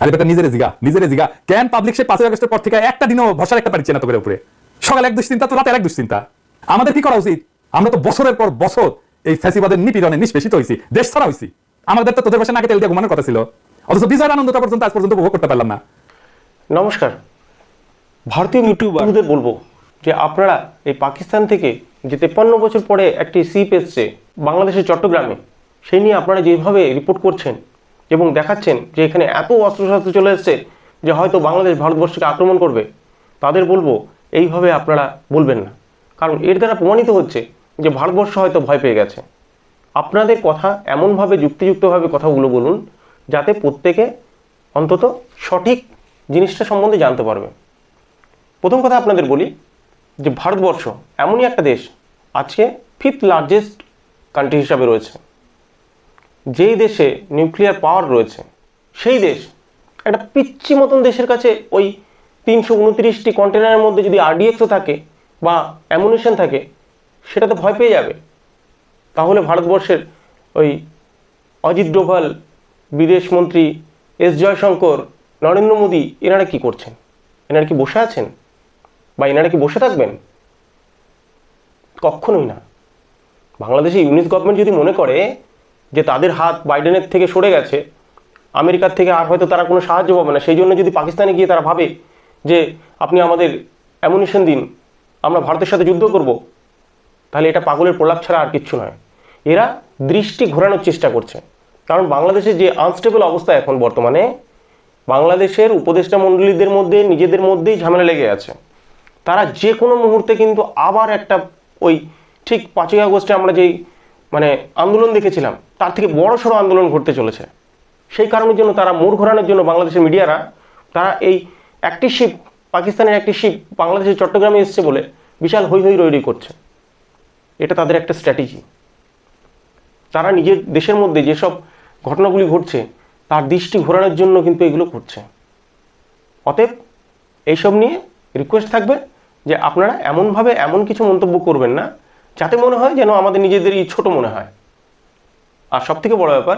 আরে বেটা নিজের জিগা নিজের জিগা। কেন পাবলিক সে পাঁচই আগস্টের পর থেকে একটা দিনও ভরসা একটা পারছে না তোদের উপরে? সকাল এক দুশ্চিন্তা তো রাতের এক দুশ্চিন্তা। আমাদের কি করা উচিত? আমরা তো বছরের পর বছর এই ফ্যাসিবাদের নিপীড়নে নিষ্পেষিত হয়েছি দেশ ছাড়া হয়েছি আমাদের তো তোদের পাশে নাকে তেল দিয়ে ঘুমানোর কথা ছিল। অথচ বিজয়ের আনন্দটা পর্যন্ত আজ পর্যন্ত উপভোগ করতে পারলাম না। নমস্কার। ভারতীয় ইউটিউবারদের বলব যে আপনারা এই পাকিস্তান থেকে যে তেপ্পান্ন বছর পরে একটি সিপ এসছে বাংলাদেশের চট্টগ্রামে সেই নিয়ে আপনারা যেভাবে রিপোর্ট করছেন এবং দেখাচ্ছেন যে এখানে এত অস্ত্রশস্ত্র চলে এসছে যে হয়তো বাংলাদেশ ভারতবর্ষকে আক্রমণ করবে। তাদের বলব, এইভাবে আপনারা বলবেন না। কারণ এর দ্বারা প্রমাণিত হচ্ছে যে ভারতবর্ষ হয়তো ভয় পেয়ে গেছে। আপনাদের কথা এমনভাবে যুক্তিযুক্তভাবে কথাগুলো বলুন, যাতে প্রত্যেকে অন্তত সঠিক জিনিসটা সম্বন্ধে জানতে পারবে। প্রথম কথা আপনাদের বলি যে ভারতবর্ষ এমনই একটা দেশ, আজকে ফিফথ লার্জেস্ট কান্ট্রি হিসাবে রয়েছে। যেই দেশে নিউক্লিয়ার পাওয়ার রয়েছে, সেই দেশ একটা পিচ্ছি মতন দেশের কাছে ওই তিনশো উনত্রিশটি কন্টেনারের মধ্যে যদি আরডিএক্সও থাকে বা অ্যামুনিশন থাকে, সেটাতে ভয় পেয়ে যাবে। তাহলে ভারতবর্ষের ওই অজিত ডোভাল বিদেশমন্ত্রী এস জয়শঙ্কর, নরেন্দ্র মোদী, এনারা কি করছেন? এনারা কি বসে আছেন? বা এনারা কি বসে থাকবেন? কখনোই না। বাংলাদেশে ইউনিস গভর্নমেন্ট যদি মনে করে যে তাদের হাত বাইডেনের থেকে সরে গেছে, আমেরিকার থেকে আর হয়তো তারা কোনো সাহায্য পাবে না। সেই জন্য যদি পাকিস্তানে গিয়ে তারা ভাবে যে আপনি আমাদের অ্যামুনিশন দিন, আমরা ভারতের সাথে যুদ্ধ করব, তাহলে এটা পাগলের প্রলাপ ছাড়া আর কিচ্ছু নয়। এরা দৃষ্টি ঘোরানোর চেষ্টা করছে। কারণ বাংলাদেশের যে আনস্টেবল অবস্থা এখন বর্তমানে, বাংলাদেশের উপদেষ্টা মণ্ডলীদের মধ্যে, নিজেদের মধ্যেই ঝামেলা লেগে আছে। তারা যে কোনো মুহূর্তে কিন্তু আবার একটা ওই ঠিক পাঁচই আগস্টে আমরা যেই মানে আন্দোলন দেখেছিলাম, তার থেকে বড় সড়ো আন্দোলন ঘটতে চলেছে। সেই কারণের জন্য তারা মোড় ঘোরানোর জন্য বাংলাদেশের মিডিয়ারা, তারা এই একটি শিপ পাকিস্তানের একটি শিপ বাংলাদেশের চট্টগ্রামে এসছে বলে বিশাল হৈ হৈ রৈরি করছে। এটা তাদের একটা স্ট্র্যাটেজি তারা নিজের দেশের মধ্যে যেসব ঘটনাগুলি ঘটছে, তার দৃষ্টি ঘোরানোর জন্য কিন্তু এগুলো করছে। অতএব এইসব নিয়ে রিকোয়েস্ট থাকবে যে আপনারা এমনভাবে এমন কিছু মন্তব্য করবেন না যাতে মনে হয় যেন আমাদের নিজেদেরই ছোট মনে হয়। আর সবথেকে বড় ব্যাপার,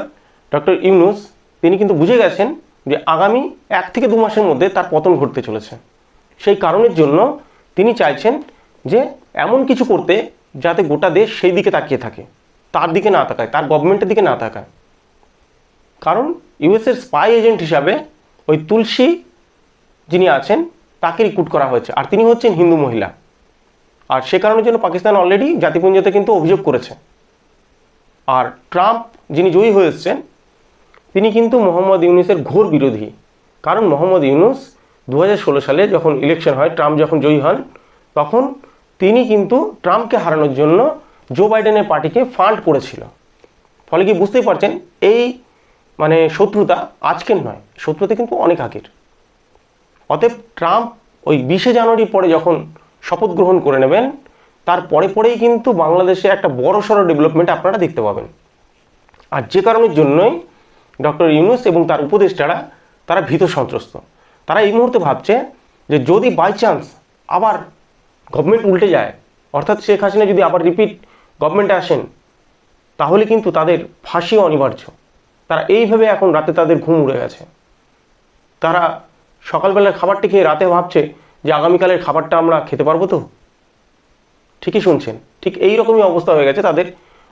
ডক্টর ইউনুস, তিনি কিন্তু বুঝে গেছেন যে আগামী এক থেকে দু মাসের মধ্যে তার পতন ঘটতে চলেছে। সেই কারণের জন্য তিনি চাইছেন যে এমন কিছু করতে যাতে গোটা দেশ সেই দিকে তাকিয়ে থাকে, তার দিকে না তাকায়, তার গভর্নমেন্টের দিকে না তাকায়। কারণ ইউএসের স্পাই এজেন্ট হিসাবে ওই তুলসী যিনি আছেন, তাকে রিক্রুট করা হয়েছে। আর তিনি হচ্ছেন হিন্দু মহিলা। আর সে কারণের জন্য পাকিস্তান অলরেডি জাতিপুঞ্জতে কিন্তু অভিযোগ করেছে। আর ট্রাম্প যিনি জয়ী হয়ে এসছেন, তিনি কিন্তু মোহাম্মদ ইউনুসের ঘোর বিরোধী। কারণ মোহাম্মদ ইউনুস দু হাজার ষোলো সালে যখন ইলেকশন হয়, ট্রাম্প যখন জয়ী হন, তখন তিনি কিন্তু ট্রাম্পকে হারানোর জন্য জো বাইডেনের পার্টিকে ফান্ড করেছিল। ফলে কি বুঝতেই পারছেন, এই মানে শত্রুতা আজকের নয়, শত্রুতা কিন্তু অনেক আগের। অতএব ট্রাম্প ওই বিশে জানুয়ারি পরে যখন শপথ গ্রহণ করে নেবেন। তার পরে পরেই কিন্তু বাংলাদেশে একটা বড় সড়ো ডেভেলপমেন্ট আপনারা দেখতে পাবেন। আর যে কারণের জন্যই ডক্টর ইউনুস এবং তার উপদেষ্টারা তারা ভীত সন্ত্রস্ত। তারা এই মুহূর্তে ভাবছে যে যদি বাই চান্স আবার গভর্নমেন্ট উল্টে যায়, অর্থাৎ শেখ হাসিনা যদি আবার রিপিট গভর্নমেন্টে আসেন, তাহলে কিন্তু তাদের ফাঁসি অনিবার্য। তারা এইভাবে এখন রাতে তাদের ঘুম উড়ে গেছে। তারা সকালবেলার খাবারটি খেয়ে রাতে ভাবছে যে আগামীকালের খাবারটা আমরা খেতে পারব তো? ঠিকই শুনছেন। ঠিক এই রকমই অবস্থা হয়ে গেছে তাদের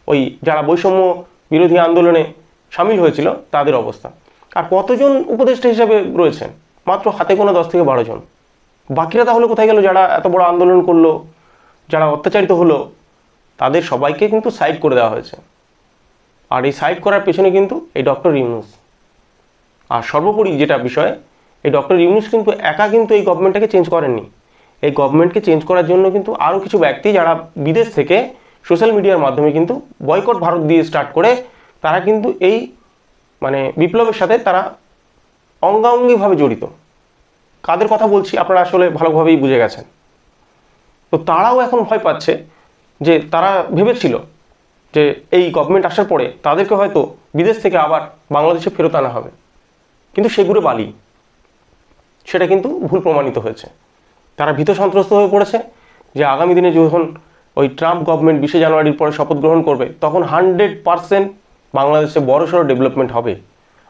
ওই যারা বৈষম্য বিরোধী আন্দোলনে সামিল হয়েছিল, তাদের অবস্থা। আর কতজন উপদেষ্টা হিসাবে রয়েছেন? মাত্র হাতে কোনো দশ থেকে বারো জন। বাকিরা তাহলে কোথায় গেল? যারা এত বড় আন্দোলন করল, যারা অত্যাচারিত হলো, তাদের সবাইকে কিন্তু সাইড করে দেওয়া হয়েছে। আর এই সাইড করার পেছনে কিন্তু এই ডক্টর ইউনুস। আর সর্বোপরি যেটা বিষয় এই ডক্টর ইউনুস কিন্তু একা কিন্তু এই গভর্নমেন্টটাকে চেঞ্জ করেননি। এই গভর্নমেন্টকে চেঞ্জ করার জন্য কিন্তু আরও কিছু ব্যক্তি যারা বিদেশ থেকে সোশ্যাল মিডিয়ার মাধ্যমে কিন্তু বয়কট ভারত দিয়ে স্টার্ট করে, তারা কিন্তু এই মানে বিপ্লবের সাথে তারা অঙ্গাঙ্গিভাবে জড়িত। কাদের কথা বলছি আপনারা আসলে ভালোভাবেই বুঝে গেছেন। তো তারাও এখন ভয় পাচ্ছে যে তারা ভেবেছিল যে এই গভর্নমেন্ট আসার পরে তাদেরকে হয়তো বিদেশ থেকে আবার বাংলাদেশে ফেরত আনা হবে। কিন্তু সেগুলো বালি। সেটা কিন্তু ভুল প্রমাণিত হয়েছে। তারা ভীত সন্ত্রস্ত হয়ে পড়েছে যে আগামী দিনে যখন ওই ট্রাম্প গভর্নমেন্ট বিশে জানুয়ারির পরে শপথ গ্রহণ করবে, তখন হান্ড্রেড পারসেন্ট বাংলাদেশে বড়সড় ডেভেলপমেন্ট হবে।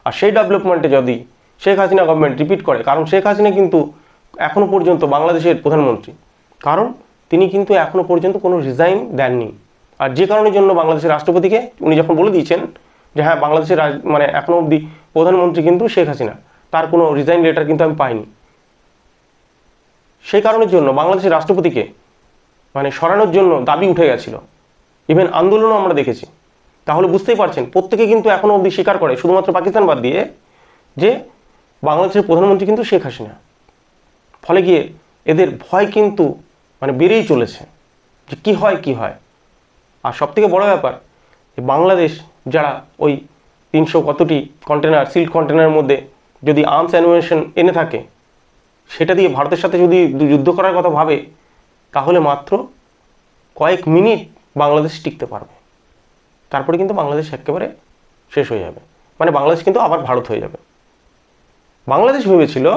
আর সেই ডেভেলপমেন্টে যদি শেখ হাসিনা গভর্নমেন্ট রিপিট করে, কারণ শেখ হাসিনা কিন্তু এখনও পর্যন্ত বাংলাদেশের প্রধানমন্ত্রী। কারণ তিনি কিন্তু এখনও পর্যন্ত কোনো রিজাইন দেননি। আর যে কারণের জন্য বাংলাদেশের রাষ্ট্রপতিকে উনি যখন বলে দিয়েছেন যে হ্যাঁ বাংলাদেশের মানে এখনও অবধি প্রধানমন্ত্রী কিন্তু শেখ হাসিনা। তার কোনো রিজাইন লেটার কিন্তু আমি পাইনি। সেই কারণের জন্য বাংলাদেশের রাষ্ট্রপতিকে মানে সরানোর জন্য দাবি উঠে গেছিল। ইভেন আন্দোলনও আমরা দেখেছি। তাহলে বুঝতেই পারছেন, প্রত্যেকে কিন্তু এখনও অবধি স্বীকার করে, শুধুমাত্র পাকিস্তান বাদ দিয়ে, যে বাংলাদেশের প্রধানমন্ত্রী কিন্তু শেখ হাসিনা। ফলে গিয়ে এদের ভয় কিন্তু মানে বেড়েই চলেছে, যে কী হয়, কি হয়। আর সবথেকে বড় ব্যাপার, যে বাংলাদেশ যারা ওই তিনশো কতটি কন্টেনার সিল্ক কন্টেনারের মধ্যে যদি আর্মস অ্যানুয়েশন এনে থাকে, সেটা দিয়ে ভারতের সাথে যদি যুদ্ধ করার কথা ভাবে, তাহলে মাত্র কয়েক মিনিট বাংলাদেশ টিকতে পারবে। তারপরে কিন্তু বাংলাদেশ একেবারে শেষ হয়ে যাবে। মানে বাংলাদেশ কিন্তু আবার ভারত হয়ে যাবে। বাংলাদেশ ভেবেছিল,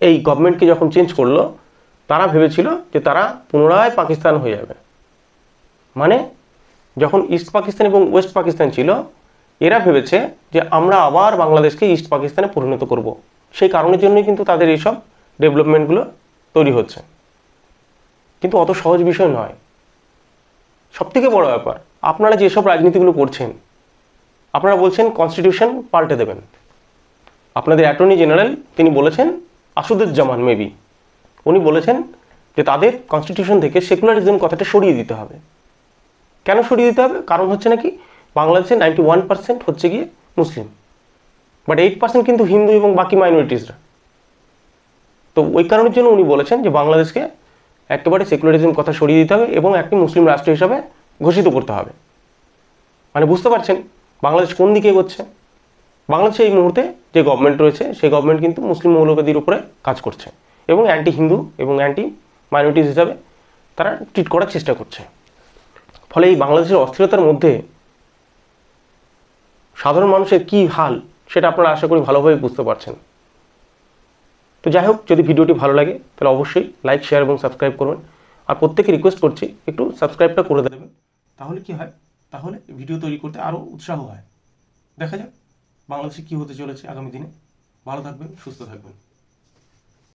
এই গভর্নমেন্টকে যখন চেঞ্জ করল, তারা ভেবেছিল যে তারা পুনরায় পাকিস্তান হয়ে যাবে। মানে যখন ইস্ট পাকিস্তান এবং ওয়েস্ট পাকিস্তান ছিল এরা ভেবেছে যে আমরা আবার বাংলাদেশকে ইস্ট পাকিস্তানে পরিণত করব। সেই কারণের জন্যই কিন্তু তাদের এইসব ডেভেলপমেন্টগুলো তৈরি হচ্ছে। কিন্তু অত সহজ বিষয় নয়। সবথেকে বড় ব্যাপার, আপনারা যেসব রাজনীতিগুলো করছেন, আপনারা বলছেন কনস্টিটিউশন পাল্টে দেবেন। আপনাদের অ্যাটর্নি জেনারেল তিনি বলেছেন, আসুদুজ্জামান মেবি উনি বলেছেন যে তাদের কনস্টিটিউশন থেকে সেকুলারিজম কথাটা সরিয়ে দিতে হবে। কেন সরিয়ে দিতে হবে? কারণ হচ্ছে নাকি বাংলাদেশে নাইনটি ওয়ান পার্সেন্ট হচ্ছে গিয়ে মুসলিম। বাট এইট পার্সেন্ট কিন্তু হিন্দু এবং বাকি মাইনরিটিসরা তো ওই কারণের জন্য উনি বলেছেন যে বাংলাদেশকে একেবারে সেকুলারিজম কথা সরিয়ে দিতে হবে এবং একটি মুসলিম রাষ্ট্র হিসাবে ঘোষিত করতে হবে। মানে বুঝতে পারছেন বাংলাদেশ কোন দিকে এগোচ্ছে? বাংলাদেশে এই মুহূর্তে যে গভর্নমেন্ট রয়েছে, সেই গভর্নমেন্ট কিন্তু মুসলিম মৌলবাদীর উপরে কাজ করছে এবং অ্যান্টি হিন্দু এবং অ্যান্টি মাইনরিটিস হিসাবে তারা ট্রিট করার চেষ্টা করছে। ফলে এই বাংলাদেশের অস্থিরতার মধ্যে সাধারণ মানুষের কি হাল, সেটা আপনারা আশা করি ভালোভাবে বুঝতে পারছেন। তো যাই হোক, যদি ভিডিওটি ভালো লাগে, তাহলে অবশ্যই লাইক শেয়ার এবং সাবস্ক্রাইব করবেন আর প্রত্যেকে রিকোয়েস্ট করছি, একটু সাবস্ক্রাইবটা করে দেবেন। তাহলে কি হয়? তাহলে ভিডিও তৈরি করতে আরও উৎসাহ হয়। দেখা যাক বাংলাদেশে কী হতে চলেছে আগামী দিনে। ভালো থাকবেন, সুস্থ থাকবেন।